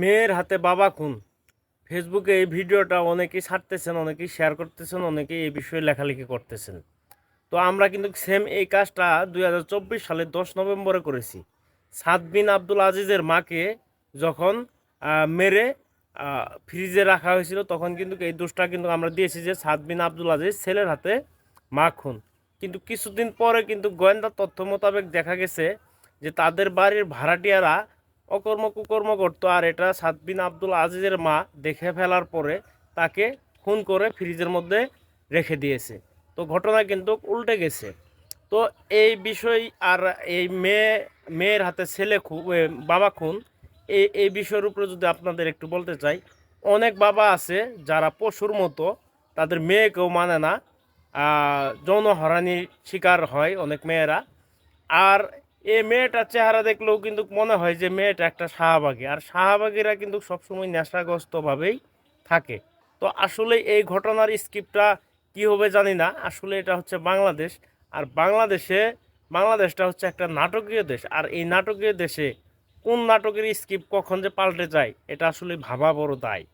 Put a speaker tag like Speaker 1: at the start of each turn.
Speaker 1: মেয়ের হাতে বাবা খুন। ফেসবুকে এই ভিডিওটা অনেকেই ছাড়তেছেন, অনেকেই শেয়ার করতেছেন, অনেকেই এই বিষয়ে লেখালেখি করতেছেন। তো আমরা কিন্তু সেম এই কাজটা দুই হাজার চব্বিশ সালের দশ নভেম্বরে করেছি। সাদ বিন আব্দুল আজিজের মাকে যখন মেরে ফ্রিজে রাখা হয়েছিল, তখন কিন্তু এই দোষটা কিন্তু আমরা দিয়েছি যে সাদ বিন আব্দুল আজিজ ছেলের হাতে মা খুন। কিন্তু কিছুদিন পরে কিন্তু গোয়েন্দা তথ্য মোতাবেক দেখা গেছে যে তাদের বাড়ির ভাড়াটিয়ারা অকর্ম কুকর্ম করতো। আর এটা সাদবিন আব্দুল আজিজের মা দেখে ফেলার পরে তাকে খুন করে ফ্রিজের মধ্যে রেখে দিয়েছে। তো ঘটনা কিন্তু উল্টে গেছে। তো এই বিষয় আর এই মেয়ে, মেয়ের হাতে ছেলে বাবা খুন এই এই বিষয়ের উপরে যদি আপনাদের একটু বলতে চাই, অনেক বাবা আছে যারা পশুর মতো, তাদের মেয়েকেও মানে না যৌন হরানির শিকার হয় অনেক মেয়েরা। আর এই মেয়েটার চেহারা দেখলেও কিন্তু মনে হয় যে মেয়েটা একটা শাহবাগী। আর শাহবাগীরা কিন্তু সবসময় নেশাগ্রস্তভাবেই থাকে। তো আসলে এই ঘটনার স্ক্রিপ্টটা কী হবে জানি না। আসলে এটা হচ্ছে বাংলাদেশ। আর বাংলাদেশে, বাংলাদেশটা হচ্ছে একটা নাটকীয় দেশ। আর এই নাটকীয় দেশে কোন নাটকের স্ক্রিপ্ট কখন যে পাল্টে যায়, এটা আসলে ভাবা বড় দায়।